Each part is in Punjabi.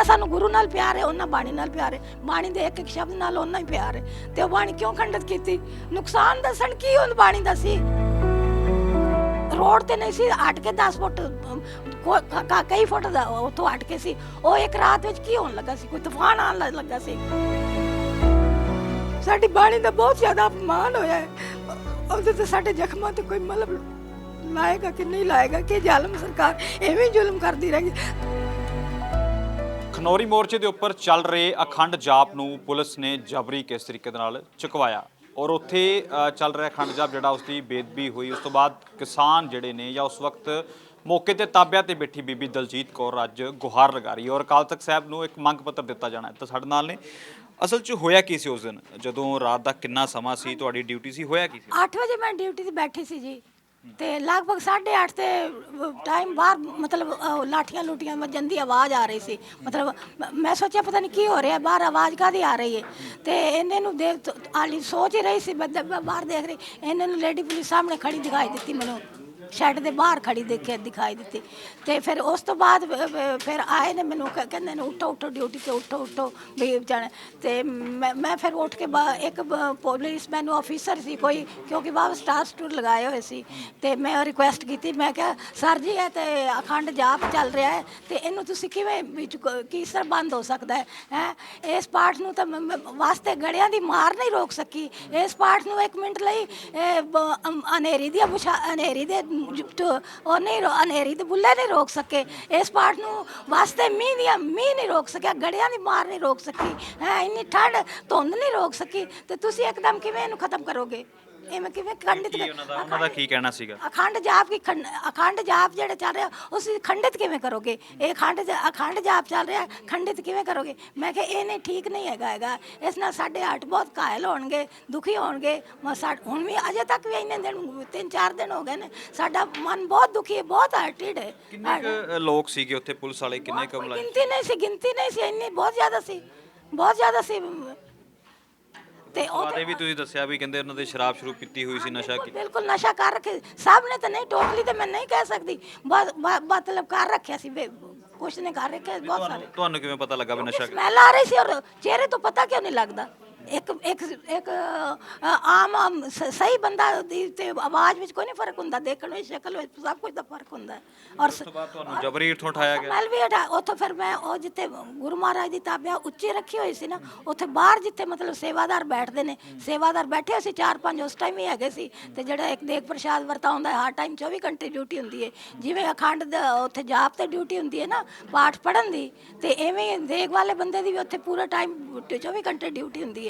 ਜਿੰਨਾ ਸਾਨੂੰ ਗੁਰੂ ਨਾਲ ਪਿਆਰ ਹੈ, ਉਹਨਾਂ ਬਾਣੀ ਨਾਲ ਪਿਆਰ ਹੈ। ਬਾਣੀ ਦੇ ਇੱਕ ਇੱਕ ਸ਼ਬਦ ਨਾਲ ਉਹਨਾਂ ਹੀ ਪਿਆਰ ਹੈ। ਤੇ ਉਹ ਬਾਣੀ ਕਿਉਂ ਖੰਡਿਤ ਕੀਤੀ? ਨੁਕਸਾਨ ਦੱਸਣ ਕੀ ਉਹ ਬਾਣੀ ਦਾ ਸੀ? ਰੋਡ ਤੇ ਨਹੀਂ ਸੀ ਹਟ ਕੇ 10 ਫੁੱਟ ਕਈ ਫੁੱਟ ਦਾ ਉੱਥੋਂ ਹਟ ਕੇ ਸੀ। ਉਹ ਇੱਕ ਰਾਤ ਵਿੱਚ ਕੀ ਹੋਣ ਲੱਗਾ ਸੀ? ਕੋਈ ਤੂਫਾਨ ਆਉਣ ਲੱਗਾ ਸੀ? ਸਾਡੀ ਬਾਣੀ ਦਾ ਬਹੁਤ ਜ਼ਿਆਦਾ ਅਪਮਾਨ ਹੋਇਆ ਹੈ। ਉਹਦੇ ਤੇ ਸਾਡੇ ਜ਼ਖਮਾਂ ਤੇ ਕੋਈ ਮਲਮ ਲਾਏਗਾ ਕਿ ਨਹੀਂ ਲਾਏਗਾ? ਕਿ ਜ਼ਾਲਮ ਸਰਕਾਰ ਐਵੇਂ ਜ਼ੁਲਮ ਕਰਦੀ ਰਹੇਗੀ? ਖਨੌਰੀ ਮੋਰਚੇ ਦੇ ਉੱਪਰ ਚੱਲ ਰਹੇ ਅਖੰਡ ਜਾਪ ਨੂੰ ਪੁਲਿਸ ਨੇ ਜਬਰੀ ਕਿਸ ਤਰੀਕੇ ਦੇ ਨਾਲ ਚੁਕਵਾਇਆ। ਔਰ ਉੱਥੇ ਚੱਲ ਰਿਹਾ ਅਖੰਡ ਜਾਪ ਜਿਹੜਾ ਉਸ ਦੀ ਬੇਦਬੀ ਹੋਈ। ਉਸ ਤੋਂ ਬਾਅਦ ਕਿਸਾਨ ਜਿਹੜੇ ਨੇ ਜਾਂ ਉਸ ਵਕਤ ਮੌਕੇ ਤੇ ਤਾਬਿਆਂ ਤੇ ਬੈਠੀ ਬੀਬੀ ਦਲਜੀਤ ਕੌਰ ਅੱਜ ਗੁਹਾਰ ਲਗਾ ਰਹੀ ਔਰ ਅਕਾਲ ਤਖਤ ਸਾਹਿਬ ਨੂੰ ਇੱਕ ਮੰਗ ਪੱਤਰ ਦਿੱਤਾ ਜਾਣਾ ਹੈ। ਤਾਂ ਸਾਡੇ ਨਾਲ ਨੇ, ਅਸਲ 'ਚ ਹੋਇਆ ਕੀ ਸੀ ਉਸ ਦਿਨ? ਜਦੋਂ ਰਾਤ ਦਾ ਕਿੰਨਾ ਸਮਾਂ ਸੀ? ਤੁਹਾਡੀ ਡਿਊਟੀ ਸੀ? ਹੋਇਆ ਕੀ ਸੀ? 8 ਵਜੇ ਮੈਂ ਡਿਊਟੀ ਤੇ ਬੈਠੀ ਸੀ ਜੀ। ਤੇ ਲਗਭਗ 8:30 ਤੇ ਟਾਈਮ ਬਾਹਰ ਮਤਲਬ ਅਹ, ਲਾਠੀਆਂ ਲੂਟੀਆਂ ਵੱਜਣ ਦੀ ਆਵਾਜ਼ ਆ ਰਹੀ ਸੀ। ਮਤਲਬ ਮ- ਮੈਂ ਸੋਚਿਆ ਪਤਾ ਨਹੀਂ ਕੀ ਹੋ ਰਿਹਾ ਬਾਹਰ ਆਵਾਜ਼ ਕਾਦੀ ਆ ਰਹੀ ਹੈ ਤੇ ਇਹਨੇ ਨੂੰ ਦੇਖ ਆਲੀ ਸੋਚ ਹੀ ਰਹੀ ਸੀ ਮੈਂ ਦ- ਬਾਹਰ ਦੇਖ ਰਹੀ ਇਹਨੇ ਨੂੰ ਲੇਡੀ ਪੁਲਿਸ ਸਾਹਮਣੇ ਖੜੀ ਦਿਖਾਈ ਦਿੱਤੀ ਮੈਨੂੰ। ਸ਼ੈੱਡ ਦੇ ਬਾਹਰ ਖੜੀ ਦੇਖੇ ਦਿਖਾਈ ਦਿੱਤੀ। ਤੇ ਫਿਰ ਉਸ ਤੋਂ ਬਾਅਦ ਫ- ਫ- ਫਿਰ ਆਏ ਨੇ ਮੈਨੂੰ, ਕ- ਕਹਿੰਦੇ ਨੇ, ਉੱਠੋ ਉੱਠੋ ਡਿਊਟੀ ਤੇ ਉੱਠੋ ਉੱਠੋ, ਵੀ ਜਾਣਾ। ਤੇ ਮੈਂ ਮੈਂ ਫਿਰ ਉੱਠ ਕੇ ਬਾ- ਇੱਕ ਬ- ਪੁਲਿਸ ਮੈਨੂੰ ਆਫੀਸਰ ਸੀ ਕੋਈ, ਕਿਉਂਕਿ ਬਾਹਰ ਸਟਾਰ ਸਟੂਰ ਲਗਾਏ ਹੋਏ ਸੀ। ਤੇ ਮੈਂ ਰਿਕੁਐਸਟ ਕੀਤੀ, ਮੈਂ ਕਿਹਾ, ਸਰ ਜੀ, ਇਹ ਤੇ ਅਖੰਡ ਜਾਪ ਚੱਲ ਰਿਹਾ ਹੈ, ਤੇ ਇਹਨੂੰ ਤੁਸੀਂ ਕਿਵੇਂ ਵਿੱਚ ਕ- ਕਿਸ ਤਰ੍ਹਾਂ ਬੰਦ ਹੋ ਸਕਦਾ ਹੈ? ਹੈ? ਇਸ ਪਾਠ ਨੂੰ ਤਾਂ ਮੈਂ- ਮੈਂ, ਵਾਸਤੇ ਗੜਿਆਂ ਦੀ ਮਾਰ ਨਹੀਂ ਰੋਕ ਸਕੀ। ਇਸ ਪਾਠ ਨੂੰ ਇੱਕ ਮਿੰਟ ਲਈ, ਇਹ ਬ- ਅਮ- ਹਨੇਰੀ ਦੀ ਬੁਛਾ ਹਨੇਰੀ ਦੇ ਉਹ ਨਹੀਂ ਰੋ- ਹਨੇਰੀ ਦੇ ਬੁੱਲੇ ਨਹੀਂ ਰੋਕ ਸਕੇ ਇਸ ਪਾਠ ਨੂੰ ਵਾਸਤੇ ਮੀਂਹ ਦੀਆਂ ਮੀਂਹ ਨਹੀਂ ਰੋਕ ਸਕਿਆ ਗੜਿਆਂ ਦੀ ਮਾਰ ਨਹੀਂ ਰੋਕ ਸਕੀ ਹੈ ਇੰਨੀ ਠੰਡ ਧੁੰਦ ਨਹੀਂ ਰੋਕ ਸਕੀ ਤੇ ਤੁਸੀਂ ਇੱਕਦਮ ਕਿਵੇਂ ਇਹਨੂੰ ਖਤਮ ਕਰੋਗੇ ਐਵੇਂ ਕਿਵੇਂ ਖੰਡਿਤ ਕੀ ਉਹਨਾਂ ਦਾ ਉਹਨਾਂ ਦਾ ਕੀ ਕਹਿਣਾ ਸੀਗਾ? ਅਖੰਡ ਜਾਪ ਕੀ ਖੰਡ- ਅਖੰਡ ਜਾਪ ਜਿਹੜੇ ਚੱਲ ਰਿਹਾ ਉਸ ਦੀ ਖੰਡਿਤ ਕਿਵੇਂ ਕਰੋਗੇ? ਇਹ ਖੰਡ ਜ- ਅਖੰਡ ਜਾਪ ਚੱਲ ਰਿਹਾ ਖੰਡਿਤ ਕਿਵੇਂ ਕਰੋਗੇ? ਮੈਂ ਕਿਹਾ ਇਹ ਨਹੀਂ ਠੀਕ ਨਹੀਂ ਹੈਗਾ ਹੈਗਾ। ਇਸ ਨਾਲ ਸਾਡੇ ਹੱਟ ਬਹੁਤ ਘਾਇਲ ਹੋਣਗੇ ਦੁਖੀ ਹੋਣਗੇ। ਮ- ਸਾ- ਹੁਣ ਵੀ ਅਜੇ ਤੱਕ ਵੀ ਇੰਨੇ ਦਿਨ ਤਿੰਨ ਚਾਰ ਦਿਨ ਹੋ ਗਏ ਨੇ। ਸਾਡਾ ਮਨ ਬਹੁਤ ਦੁਖੀ ਹੈ ਬਹੁਤ ਹਰਟਿਡ ਹੈ। ਕਿੰਨੇ ਕੁ ਲੋਕ ਸੀਗੇ ਉੱਥੇ ਪੁਲਿਸ ਵਾਲੇ? ਕਿੰਨੇ ਕੁ ਮੁਲਾਜ਼ਮ ਗਿਣਤੀ ਨਹੀਂ ਸੀ ਗਿਣਤੀ ਨਹੀਂ ਸੀ ਇੰਨੀ ਬਹੁਤ ਜ਼ਿਆਦਾ ਸੀ। ਬਹੁਤ ਜ਼ਿਆਦਾ ਸੀ। ਤੇ ਉਹ ਬਾਦੇ ਵੀ ਤੁਸੀਂ ਦੱਸਿਆ ਵੀ ਕਹਿੰਦੇ ਉਹਨਾਂ ਦੇ ਸ਼ਰਾਬ ਸ਼ੁਰੂ ਪੀਤੀ ਹੋਈ ਸੀ ਨਸ਼ਾ ਬਿਲਕੁਲ- ਬਿਲਕੁਲ ਨਸ਼ਾ ਕਰ ਰੱਖੇ ਸਭ ਨੇ ਤਾਂ ਨਹੀਂ ਟੋਟਲੀ ਤੇ ਮੈਂ ਨਹੀਂ ਕਹਿ ਸਕਦੀ। ਬਹੁਤ ਬ- ਮਤਲਬ ਕਰ ਰੱਖਿਆ ਸੀ ਬੇ- ਕੁਛ ਨੇ ਕਰ ਰੱਖਿਆ ਬਹੁਤ ਸਾਰੇ ਤੁਹਾਨੂੰ ਤੁਹਾਨੂੰ ਕਿਵੇਂ ਪਤਾ ਲੱਗਾ ਵੀ ਨਸ਼ਾ ਸਮੈਲ ਆ ਰਹੀ ਸੀ ਔਰ ਚਿਹਰੇ ਤੋਂ ਪਤਾ ਕਿਉਂ ਨਹੀਂ ਲੱਗਦਾ? ਇੱਕ ਇੱਕ ਇੱਕ ਆਮ ਆਮ ਸ- ਸਹੀ ਬੰਦਾ ਦੀ ਤੇ ਆਵਾਜ਼ ਵਿੱਚ ਕੋਈ ਨਹੀਂ ਫ਼ਰਕ ਹੁੰਦਾ ਦੇਖਣ ਵਿੱਚ ਸ਼ਕਲ ਵਿੱਚ ਸਭ ਕੁਝ ਦਾ ਫ਼ਰਕ ਹੁੰਦਾ। ਹੈ। ਔਰ ਉਸ ਤੋਂ ਬਾਅਦ ਤੁਹਾਨੂੰ ਜਬਰੀ ਇੱਥੋਂ ਉਠਾਇਆ ਗਿਆ। ਸਮੈਲ ਵੀ ਹਟਾ ਉੱਥੋਂ ਫਿਰ ਮੈਂ ਉਹ ਜਿੱਥੇ ਗੁਰੂ ਮਹਾਰਾਜ ਦੀ ਤਾਬਿਆ ਉੱਚੀ ਰੱਖੀ ਹੋਈ ਸੀ ਨਾ ਉੱਥੇ ਬਾਹਰ ਜਿੱਥੇ ਮਤਲਬ ਸੇਵਾਦਾਰ ਬੈਠਦੇ ਨੇ ਸੇਵਾਦਾਰ ਬੈਠੇ ਸੀ ਚਾਰ ਪੰਜ ਉਸ ਟਾਈਮ ਹੀ ਹੈਗੇ ਸੀ ਤੇ ਜਿਹੜਾ ਇੱਕ ਦੇਖ ਪ੍ਰਸ਼ਾਦ ਵਰਤਾਉਂਦਾ ਹੈ ਹਰ ਟਾਈਮ 24 ਘੰਟੇ ਡਿਊਟੀ ਹੁੰਦੀ ਹੈ ਜਿਵੇਂ ਅਖੰਡ ਦਾ ਉੱਥੇ ਜਾਪ ਤੇ ਡਿਊਟੀ ਹੁੰਦੀ ਹੈ ਨਾ ਪਾਠ ਪੜਨ ਦੀ ਤੇ ਐਵੇਂ ਦੇਖ ਵਾਲੇ ਬੰਦੇ ਦੀ ਵੀ ਉੱਥੇ ਪੂਰਾ ਟਾਈਮ 24 ਘੰਟੇ ਡਿਊਟੀ ਹੁੰਦੀ ਹੈ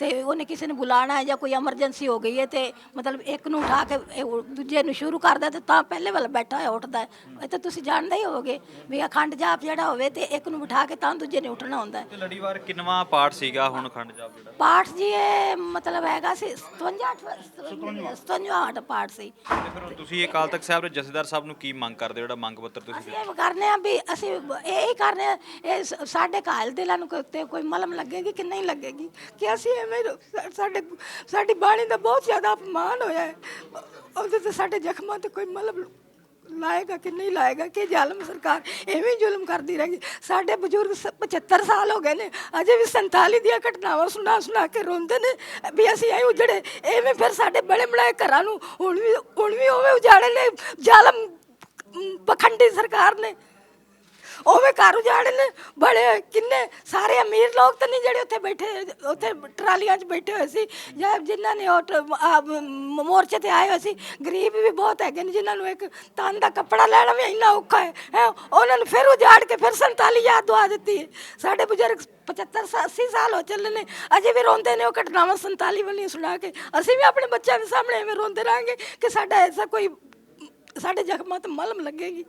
ਤੇ ਉਹਨੇ ਕਿਸੇ ਨੇ ਬੁਲਾਣਾ ਹੈ ਜਾਂ ਕੋਈ ਐਮਰਜੈਂਸੀ ਹੋ ਗਈ ਹੈ ਤੇ ਮਤਲਬ ਇੱਕ ਨੂੰ ਉਠਾ ਕੇ ਇਹ ਉਹ ਦੂਜੇ ਨੂੰ ਸ਼ੁਰੂ ਕਰਦਾ ਤੇ ਤਾਂ ਪਹਿਲੇ ਵਾਲਾ ਬੈਠਾ ਹੋਇਆ ਉੱਠਦਾ ਹੈ। ਇਹ ਤਾਂ ਤੁਸੀਂ ਜਾਣਦੇ ਹੀ ਹੋਵੋਗੇ ਵੀ ਅਖੰਡ ਜਾਪ ਜਿਹੜਾ ਹੋਵੇ ਤੇ ਇੱਕ ਨੂੰ ਬਿਠਾ ਕੇ ਤਾਂ ਦੂਜੇ ਨੇ ਉੱਠਣਾ ਹੁੰਦਾ ਹੈ। ਤੇ ਲੜੀਵਾਰ ਕਿੰਨਵਾ ਪਾਠ ਸੀਗਾ ਹੁਣ ਖੰਡ ਜਾਪ ਜਿਹੜਾ? ਪਾਠ ਜੀ ਇਹ ਮਤਲਬ ਹੈਗਾ ਸੀ 57 57 ਪਾਠ ਸੀ। ਤੇ ਫਿਰ ਹੁਣ ਤੁਸੀਂ ਅਕਾਲ ਤਖਤ ਸਾਹਿਬ ਦੇ ਜਥੇਦਾਰ ਸਾਹਿਬ ਨੂੰ ਕੀ ਮੰਗ ਕਰਦੇ ਹੋ? ਜਿਹੜਾ ਮੰਗ ਪੱਤਰ ਤੁਸੀਂ ਅਸੀਂ ਇਹ ਕਰਨੇ ਆ ਵੀ ਅਸੀਂ ਇਹ ਹੀ ਕਰਨੇ ਆ ਇਹ ਸ- ਸਾਡੇ ਘਾਇਲ ਦਿਲਾਂ ਨੂੰ ਕੋਈ ਤੇ ਕੋਈ ਮਲਮ ਲੱਗੇਗੀ ਕਿ ਨਹੀਂ ਲੱਗੇਗੀ ਕਿ ਅਸੀਂ ਰੋ- ਸਾ- ਸਾਡੇ ਸਾਡੀ ਬਾਣੀ ਦਾ ਬਹੁਤ ਜ਼ਿਆਦਾ ਅਪਮਾਨ ਹੋਇਆ ਹੈ। ਉਹਦੇ ਤੇ ਸਾਡੇ ਜ਼ਖਮਾਂ ਤੇ ਕੋਈ ਮਲਮ ਲਾਏਗਾ ਕਿ ਨਹੀਂ ਲਾਏਗਾ ਕਿ ਜ਼ਾਲਮ ਸਰਕਾਰ ਐਵੇਂ ਹੀ ਜ਼ੁਲਮ ਕਰਦੀ ਰਹੇਗੀ। ਸਾਡੇ ਬਜ਼ੁਰਗ ਸ- 75 ਸਾਲ ਹੋ ਗਏ ਨੇ ਅਜੇ ਵੀ 47 ਦੀਆਂ ਘਟਨਾਵਾਂ ਸੁਣਾ ਸੁਣਾ ਕੇ ਰੋਂਦੇ ਨੇ ਵੀ ਅਸੀਂ ਐਂ ਉਜੜੇ ਐਵੇਂ ਫਿਰ ਸਾਡੇ ਬੜੇ ਬਣਾਏ ਘਰਾਂ ਨੂੰ ਹੁਣ ਵੀ ਹੁਣ ਵੀ ਉਵੇਂ ਉਜਾੜੇ ਨੇ ਜ਼ਾਲਮ ਅਮ, ਪਖੰਡੀ ਸਰਕਾਰ ਨੇ। ਉਵੇਂ ਘਰ ਉਜਾੜੇ ਨੇ ਬੜੇ ਕਿੰਨੇ ਸਾਰੇ ਅਮੀਰ ਲੋਕ ਤਾਂ ਨਹੀਂ ਜਿਹੜੇ ਉੱਥੇ ਬੈਠੇ ਉੱਥੇ ਟਰਾਲੀਆਂ 'ਚ ਬੈਠੇ ਹੋਏ ਸੀ ਜਾਂ ਜਿਨ੍ਹਾਂ ਨੇ ਉਹ ਟ- ਆ, ਮ- ਮੋਰਚੇ ਤੇ ਆਏ ਹੋਏ ਸੀ ਗਰੀਬ ਵੀ ਬਹੁਤ ਹੈਗੇ ਨੇ ਜਿਨ੍ਹਾਂ ਨੂੰ ਇੱਕ ਤਨ ਦਾ ਕੱਪੜਾ ਲੈਣਾ ਵੀ ਇੰਨਾ ਔਖਾ ਹੈ ਹੈਂ, ਉਹਨਾਂ ਨੂੰ ਫਿਰ ਉਜਾੜ ਕੇ ਫਿਰ 47 ਯਾਦ ਦਵਾ ਦਿੱਤੀ ਹੈ। ਸਾਡੇ ਬਜ਼ੁਰਗ 75 ਸਾ- 80 ਸਾਲ ਹੋ ਚੱਲੇ ਨੇ ਅਜੇ ਵੀ ਰੋਂਦੇ ਨੇ ਉਹ ਘਟਨਾਵਾਂ 47 ਵਾਲੀਆਂ ਸੁਣਾ ਕੇ ਅਸੀਂ ਵੀ ਆਪਣੇ ਬੱਚਿਆਂ ਦੇ ਸਾਹਮਣੇ ਐਵੇਂ ਰੋਂਦੇ ਰਹਾਂਗੇ ਕਿ ਸਾਡਾ ਐਸਾ ਕੋਈ ਸਾਡੇ ਜ਼ਖਮਾਂ ਤੇ ਮਲਮ ਲੱਗੇਗੀ।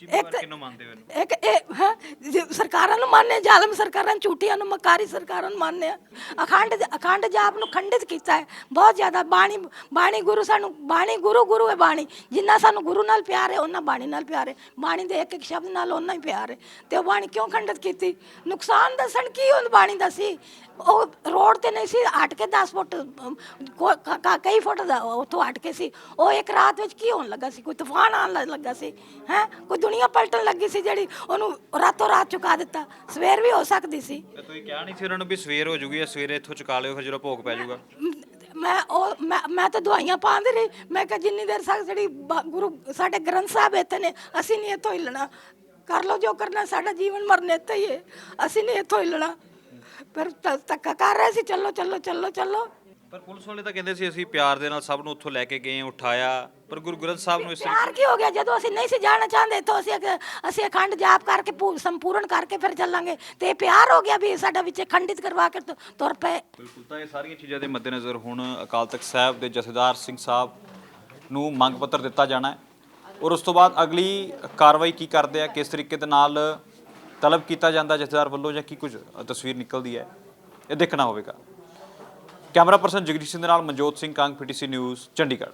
ਜ਼ਿੰਮੇਵਾਰ ਕਿਹਨੂੰ ਮੰਨਦੇ ਹੋ ਇਹਨੂੰ? ਇੱਕ ਇਹ ਹਾਂ? ਜੇ ਸਰਕਾਰਾਂ ਨੂੰ ਮੰਨਦੇ ਹਾਂ, ਜ਼ਾਲਮ ਸਰਕਾਰਾਂ ਨੂੰ, ਝੂਠੀਆਂ ਨੂੰ ਮਕਾਰੀ ਸਰਕਾਰਾਂ ਨੂੰ ਮੰਨਦੇ ਆ। ਅਖੰਡ ਅਖੰਡ ਜਾਪ ਨੂੰ ਖੰਡਿਤ ਕੀਤਾ ਹੈ। ਬਹੁਤ ਜ਼ਿਆਦਾ ਬਾਣੀ ਬਾਣੀ ਗੁਰੂ ਸਾਨੂੰ ਬਾਣੀ ਗੁਰੂ ਗੁਰੂ ਹੈ ਬਾਣੀ। ਜਿੰਨਾ ਸਾਨੂੰ ਗੁਰੂ ਨਾਲ ਪਿਆਰ ਹੈ ਉਹਨਾਂ ਬਾਣੀ ਨਾਲ ਪਿਆਰ ਹੈ। ਬਾਣੀ ਦੇ ਇੱਕ ਇੱਕ ਸ਼ਬਦ ਨਾਲ ਉਹਨਾਂ ਹੀ ਪਿਆਰ ਹੈ। ਤੇ ਉਹ ਬਾਣੀ ਕਿਉਂ ਖੰਡਿਤ ਕੀਤੀ? ਨੁਕਸਾਨ ਦੱਸਣ ਕੀ ਉਹ ਬਾਣੀ ਦਾ ਸੀ? ਉਹ ਰੋਡ ਤੇ ਨਹੀਂ ਸੀ ਹਟ ਕੇ 10 ਫੁੱਟ ਅਮ, ਕੋ- ਕ- ਕ- ਕਈ ਫੁੱਟ ਦਾ ਉੱਥੋਂ ਹਟ ਕੇ ਸੀ। ਉਹ ਇੱਕ ਰਾਤ ਵਿੱਚ ਕੀ ਹੋਣ ਲੱਗਾ ਸੀ? ਕੋਈ ਤੂਫਾਨ ਆਉਣ ਲ- ਲੱਗਾ ਸੀ? ਹੈ? ਕੋਈ ਦੁਨੀਆ ਪਲਟਣ ਲੱਗੀ ਸੀ ਜਿਹੜੀ ਉਹਨੂੰ ਰਾਤੋਂ ਰਾਤ ਚੁਕਾ ਦਿੱਤਾ? ਸਵੇਰ ਵੀ ਹੋ ਸਕਦੀ ਸੀ। ਤੇ ਤੁਸੀਂ ਕਿਹਾ ਨਹੀਂ ਸੀ ਉਹਨਾਂ ਨੂੰ ਵੀ ਸਵੇਰ ਹੋ ਜੂਗੀ ਸਵੇਰੇ ਇੱਥੋਂ ਚੁਕਾ ਲਿਓ ਫਿਰ ਜਦੋਂ ਭੋਗ ਪੈ ਜਾਊਗਾ ਮੈਂ ਉਹ ਮੈਂ ਮੈਂ ਤਾਂ ਦਵਾਈਆਂ ਪਾਉਂਦੀ ਰਹੀ ਮੈਂ ਕਿਹਾ ਜਿੰਨੀ ਦੇਰ ਤੱਕ ਜਿਹੜੀ ਬ- ਗੁਰੂ ਸਾਡੇ ਗ੍ਰੰਥ ਸਾਹਿਬ ਇੱਥੇ ਨੇ ਅਸੀਂ ਨਹੀਂ ਇੱਥੋਂ ਹਿੱਲਣਾ। ਕਰ ਲਓ ਜੋ ਕਰਨਾ ਸਾਡਾ ਜੀਵਨ ਮਰਨ ਇੱਥੇ ਹੀ ਹੈ। ਅਸੀਂ ਨਹੀਂ ਇੱਥੋਂ ਹਿੱਲਣਾ। ਪਰ ਧ- ਧੱਕਾ ਕਰ ਰਹੇ ਸੀ ਚੱਲੋ ਚੱਲੋ ਚੱਲੋ ਚੱਲੋ। ਪਰ ਪੁਲਿਸ ਵਾਲੇ ਤਾਂ ਕਹਿੰਦੇ ਸੀ ਅਸੀਂ ਪਿਆਰ ਦੇ ਨਾਲ ਸਭ ਨੂੰ ਉੱਥੋਂ ਲੈ ਕੇ ਗਏ ਉਠਾਇਆ। ਪਰ ਗੁਰੂ ਗ੍ਰੰਥ ਸਾਹਿਬ ਨੂੰ ਇਸ ਤਰੀਕੇ ਪਿਆਰ ਕੀ ਹੋ ਗਿਆ? ਜਦੋਂ ਅਸੀਂ ਨਹੀਂ ਸੀ ਜਾਣਾ ਚਾਹੁੰਦੇ ਇੱਥੋਂ ਅਸੀਂ ਅਸੀਂ ਅਖੰਡ ਜਾਪ ਕਰਕੇ ਪੂ- ਸੰਪੂਰਨ ਕਰਕੇ ਫਿਰ ਚੱਲਾਂਗੇ। ਤੇ ਇਹ ਪਿਆਰ ਹੋ ਗਿਆ ਵੀ ਸਾਡਾ ਵਿੱਚ ਖੰਡਿਤ ਕਰਵਾ ਕੇ ਤੁ- ਤੁਰ ਪਏ। ਬਿਲਕੁਲ ਤਾਂ ਇਹ ਸਾਰੀਆਂ ਚੀਜ਼ਾਂ ਦੇ ਮੱਦੇਨਜ਼ਰ ਹੁਣ ਅਕਾਲ ਤਖਤ ਸਾਹਿਬ ਦੇ ਜਥੇਦਾਰ ਸਿੰਘ ਸਾਹਿਬ ਨੂੰ ਮੰਗ ਪੱਤਰ ਦਿੱਤਾ ਜਾਣਾ ਹੈ। ਔਰ ਉਸ ਤੋਂ ਬਾਅਦ ਅਗਲੀ ਕਾਰਵਾਈ ਕੀ ਕਰਦੇ ਆ? ਕਿਸ ਤਰੀਕੇ ਦੇ ਨਾਲ ਤਲਬ ਕੀਤਾ ਜਾਂਦਾ ਜਥੇਦਾਰ ਵੱਲੋਂ ਜਾਂ ਕੀ ਕੁਝ ਤਸਵੀਰ ਨਿਕਲਦੀ ਹੈ, ਇਹ ਦੇਖਣਾ ਹੋਵੇਗਾ। ਕੈਮਰਾ ਪਰਸਨ ਜਗਦੀਸ਼ ਸਿੰਘ ਦੇ ਨਾਲ ਮਨਜੋਤ ਸਿੰਘ, ਕੰਗ, ਪੀਟੀਸੀ ਨਿਊਜ਼, ਚੰਡੀਗੜ੍ਹ।